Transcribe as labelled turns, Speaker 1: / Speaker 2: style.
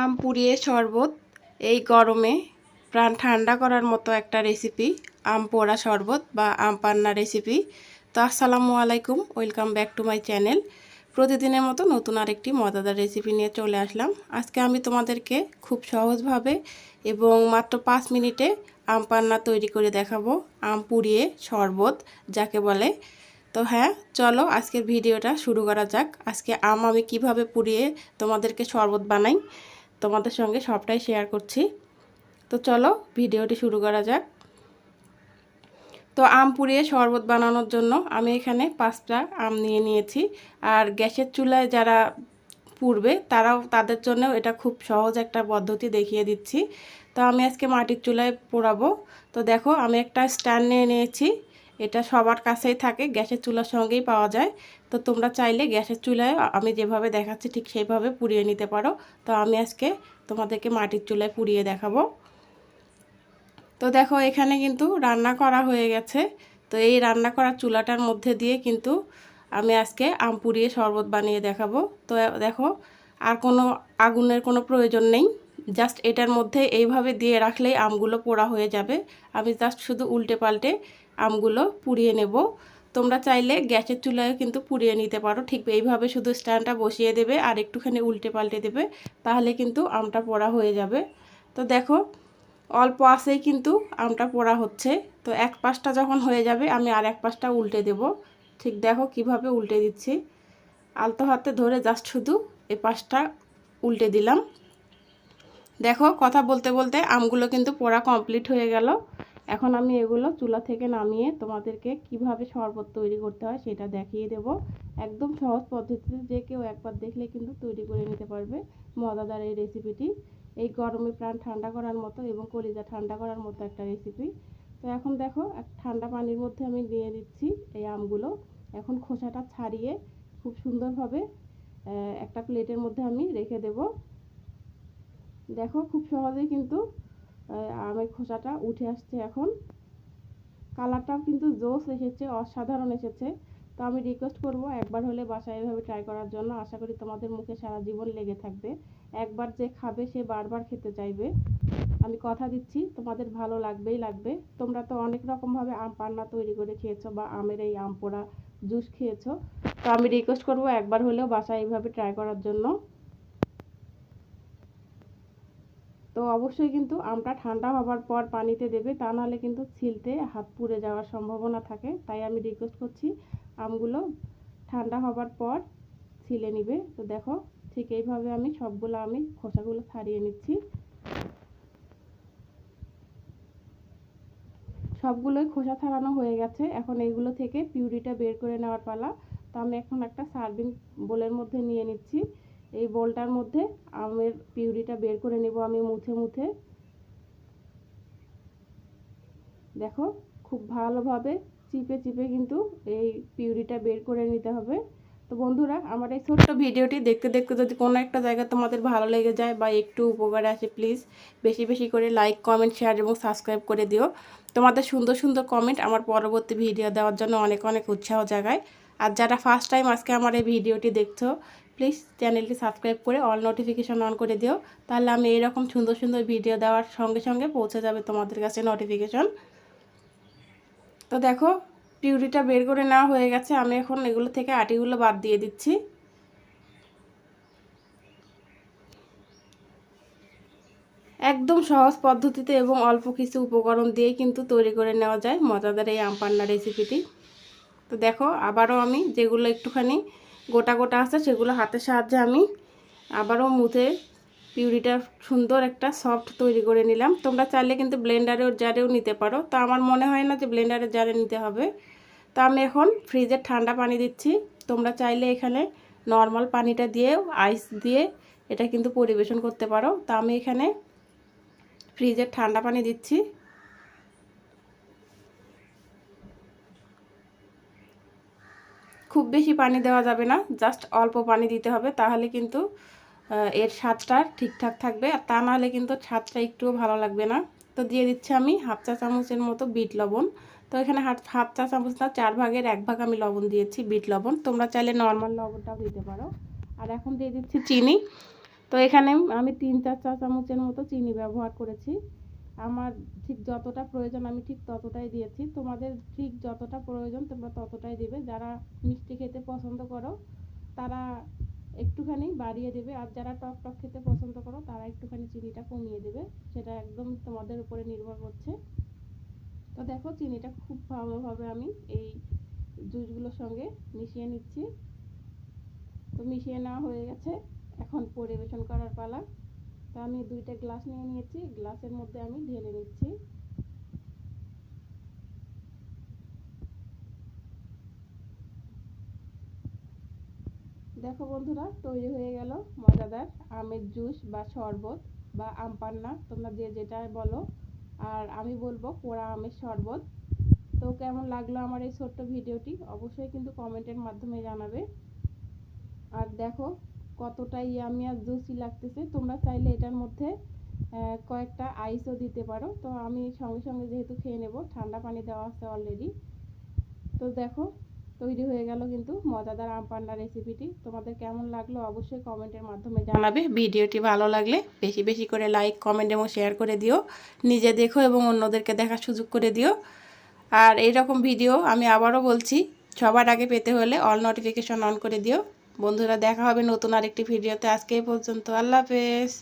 Speaker 1: আম পুড়িয়ে শরবত, এই গরমে প্রাণ ঠান্ডা করার মতো একটা রেসিপি আম পোড়া শরবত বা আম পান্না রেসিপি তো আসসালামু আলাইকুম welcome back to my channel প্রতিদিনের মতো নতুন আরেকটি মজাদার রেসিপি নিয়ে চলে আসলাম। আজকে আমি তোমাদেরকে খুব সহজভাবে এবং মাত্র পাঁচ মিনিটে আম পান্না তৈরি করে দেখাবো, আম পুড়িয়ে শরবত, যাকে বলে। তো হ্যাঁ চলো আজকের ভিডিওটা শুরু করা যাক। আজকে আম আমি কীভাবে পুড়িয়ে তোমাদেরকে শরবত বানাই। তোমাদের সঙ্গে সবটাই শেয়ার করছি। তো চলো, ভিডিওটি শুরু করা যাক। তো আম পুড়িয়ে শরবত বানানোর জন্য আমি এখানে পাঁচটা আম নিয়ে নিয়েছি। আর গ্যাসের চুলায় যারা পুড়বে, তারাও তাদের জন্যও এটা খুব সহজ একটা পদ্ধতি দেখিয়ে দিচ্ছি। তো আমি আজকে মাটির চুলায় পোড়াবো। তো দেখো, আমি একটা স্ট্যান্ড নিয়ে নিয়েছি। এটা সবার কাছেই থাকে, গ্যাসের চুলার সঙ্গেই পাওয়া যায়। তো তোমরা চাইলে গ্যাসের চুলায় আমি যেভাবে দেখাচ্ছি ঠিক সেইভাবে পুড়িয়ে নিতে পারো। তো আমি আজকে তোমাদেরকে মাটির চুলায় পুড়িয়ে দেখাবো। তো দেখো, এখানে কিন্তু রান্না করা হয়ে গেছে। তো এই রান্না করা চুলাটার মধ্যে দিয়ে কিন্তু আমি আজকে আম পুড়িয়ে শরবত বানিয়ে দেখাবো। তো দেখো, আর কোনো আগুনের কোনো প্রয়োজন নেই। জাস্ট এটার মধ্যে এইভাবে দিয়ে রাখলেই আমগুলো পোড়া হয়ে যাবে। আমি জাস্ট শুধু উল্টে পাল্টে আমগুলো পুড়িয়ে নেব। তোমরা চাইলে গ্যাসের চুলায় কিন্তু পুড়িয়ে নিতে পারো। ঠিক এইভাবে শুধু স্ট্যান্ডটা বসিয়ে দেবে আর একটুখানি উল্টে পাল্টে দেবে, তাহলে কিন্তু আমটা পোড়া হয়ে যাবে। তো দেখো, অল্প আসেই কিন্তু আমটা পোড়া হচ্ছে। তো এক পাশটা যখন হয়ে যাবে, আমি আর এক পাশটা উল্টে দেব। ঠিক দেখো কীভাবে উল্টে দিচ্ছি। আলতো হাতে ধরে জাস্ট শুধু এ পাশটা উল্টে দিলাম। দেখো কথা বলতে বলতে আমগুলো কিন্তু পোড়া কমপ্লিট হয়ে গেল। এখন আমি এগুলো চুলা থেকে নামিয়ে তোমাদেরকে কীভাবে শরবত তৈরি করতে হয় সেটা দেখিয়ে দেব। একদম সহজ পদ্ধতিতে যে কেউ একবার দেখলে কিন্তু তৈরি করে নিতে পারবে মজাদার এই রেসিপিটি এই গরমে প্রাণ ঠান্ডা করার মতো এবং কলিজা ঠান্ডা করার মতো একটা রেসিপি তো এখন দেখো ঠান্ডা পানির মধ্যে আমি নিয়ে দিচ্ছি এই আমগুলো। এখন খোসাটা ছাড়িয়ে খুব সুন্দরভাবে একটা প্লেটের মধ্যে আমি রেখে দেব। দেখো, খুব সহজেই কিন্তু আমের খোসাটা উঠে আসছে এখন। কালারটাও কিন্তু জোস এসেছে, অসাধারণ এসেছে। তো আমি রিকোয়েস্ট করব একবার হলে বাসায় এভাবে ট্রাই করার জন্য। আশা করি তোমাদের মুখে সারা জীবন লেগে থাকবে। একবার যে খাবে সে বারবার খেতে চাইবে। আমি কথা দিচ্ছি, তোমাদের ভালো লাগবেই লাগবে। তোমরা তো অনেক রকমভাবে আম পান্না তৈরি করে খেয়েছো বা আমের এই আম পোড়া জুস খেয়েছো। তো আমি রিকোয়েস্ট করব একবার হলেও বাসায় এইভাবে ট্রাই করার জন্য। তো অবশ্যই কিন্তু আমটা ঠান্ডা হবার পর পানিতে দেবে, তা নাহলে কিন্তু ছিলতে হাত পুড়ে যাওয়ার সম্ভাবনা থাকে। তাই আমি রিকোয়েস্ট করছি আমগুলো ঠান্ডা হবার পর ছিলে নিবে। তো দেখো, ঠিক এইভাবে আমি সবগুলো আমি খোসাগুলো ছাড়িয়ে নিচ্ছি। সবগুলোই খোসা ছাড়ানো হয়ে গেছে। এখন এইগুলো থেকে পিউরিটা বের করে নেওয়ার পালা। তো আমি এখন একটা সার্ভিং বোলের মধ্যে নিয়ে নিচ্ছি। এই বোলটার মধ্যে আমের পিউরিটা বের করে নেব আমি মুছে মুছে। দেখো, খুব ভালোভাবে চিপে চিপে কিন্তু এই পিউরিটা বের করে নিতে হবে। তো বন্ধুরা, আমার এই ছোট্ট ভিডিওটি দেখতে দেখতে যদি কোনো একটা জায়গা তোমাদের ভালো লেগে যায় বা একটু উপকারে আসে প্লিজ বেশি বেশি করে লাইক কমেন্ট শেয়ার এবং সাবস্ক্রাইব করে দিও। তোমাদের সুন্দর সুন্দর কমেন্ট আমার পরবর্তী ভিডিও দেওয়ার জন্য অনেক অনেক উৎসাহ জাগায়। আর যারা ফার্স্ট টাইম আজকে আমার এই ভিডিওটি দেখছ প্লিজ চ্যানেলটি সাবস্ক্রাইব করে অল নোটিফিকেশান অন করে দিও। তাহলে আমি এইরকম সুন্দর সুন্দর ভিডিও দেওয়ার সঙ্গে সঙ্গে পৌঁছে যাবে তোমাদের কাছে নোটিফিকেশন তো দেখো, পিউরিটা বের করে নেওয়া হয়ে গেছে। আমি এখন এগুলো থেকে আটিগুলো বাদ দিয়ে দিচ্ছি। একদম সহজ পদ্ধতিতে এবং অল্প কিছু উপকরণ দিয়ে কিন্তু তৈরি করে নেওয়া যায়। মজাদার এই আমপান্না রেসিপিটি তো দেখো, আবারও আমি যেগুলো একটুখানি গোটা গোটা আছে, সেগুলো হাতের সাহায্যে আমি আবারও মুথে পিউরিটা সুন্দর একটা সফট তৈরি করে নিলাম। তোমরা চাইলে কিন্তু ব্লেন্ডারেও, জারেও নিতে পারো। তো আমার মনে হয় না যে ব্লেন্ডারের জারে নিতে হবে। তো আমি এখন ফ্রিজের ঠান্ডা পানি দিচ্ছি। তোমরা চাইলে এখানে নর্মাল পানিটা দিয়েও আইস দিয়ে এটা কিন্তু পরিবেশন করতে পারো। তো আমি এখানে ফ্রিজের ঠান্ডা পানি দিচ্ছি। খুব বেশি পানি দেওয়া যাবে না জাস্ট অল্প পানি দিতে হবে, তাহলে কিন্তু এর স্বাদটা ঠিকঠাক থাকবে। আর তা নাহলে কিন্তু স্বাদটা একটুও ভালো লাগবে না। তো দিয়ে দিচ্ছি আমি হাফ চা চামচের মতো বিট লবণ। তো এখানে হাফ চা চামচ না, চার ভাগের এক ভাগ আমি লবণ দিয়েছি বিট লবণ। তোমরা চাইলে নর্মাল লবণটাও দিতে পারো। আর এখন দিয়ে দিচ্ছি চিনি। তো এখানে আমি তিন চার চা চামচের মতো চিনি ব্যবহার করেছি। আমার ঠিক যতটা প্রয়োজন, আমি ঠিক ততটাই দিয়েছি। তোমাদের ঠিক যতটা প্রয়োজন, তোমরা ততটাই দেবে। যারা মিষ্টি খেতে পছন্দ করো, তারা একটুখানি বাড়িয়ে দেবে। আর যারা টক টক খেতে পছন্দ করো, তারা একটুখানি চিনিটা কমিয়ে দেবে। সেটা একদম তোমাদের উপরে নির্ভর করছে। তো দেখো, চিনিটা খুব ভালোভাবে আমি এই জুসগুলোর সঙ্গে মিশিয়ে নিচ্ছি। তো মিশিয়ে নেওয়া হয়ে গেছে। এখন পরিবেশন করার পালা। তো আমি দুইটা গ্লাস নিয়ে নিয়েছি, গ্লাসের মধ্যে আমি ঢেলে নিচ্ছি। দেখো বন্ধুরা, তৈরি হয়ে গেল মজাদার আমের জুস বা শরবত বা আম পান্না, তোমরা যে যেটা বলো। আর আমি বলব পোড়া আমের শরবত। তো কেমন লাগল আমার এই ছোট্ট ভিডিওটি? অবশ্যই কিন্তু কমেন্টের মাধ্যমে জানাবে। আর দেখো কতটা ইয়ামি আর জুসি লাগতেছে, তোমরা চাইলে এটার মধ্যে কয়েকটা আইসও দিতে পারো। তো আমি সঙ্গে সঙ্গে যেহেতু খেয়ে নেব, ঠান্ডা পানি দেওয়া আছে অলরেডি তো দেখো, তৈরি হয়ে গেল কিন্তু মজাদার আম পান্না রেসিপিটি তোমাদের কেমন লাগল অবশ্যই কমেন্টের মাধ্যমে জানাবে। ভিডিওটি ভালো লাগলে বেশি বেশি করে লাইক কমেন্ট এবং শেয়ার করে দিও। নিজে দেখো এবং অন্যদেরকে দেখার সুযোগ করে দিও। আর এই রকম ভিডিও আমি আবারও বলছি, সবার আগে পেতে হলে অল নোটিফিকেশন অন করে দিও। বন্ধুরা দেখা হবে নতুন আরেকটি ভিডিওতে। আজকে এই পর্যন্ত আল্লাহ হাফেজ।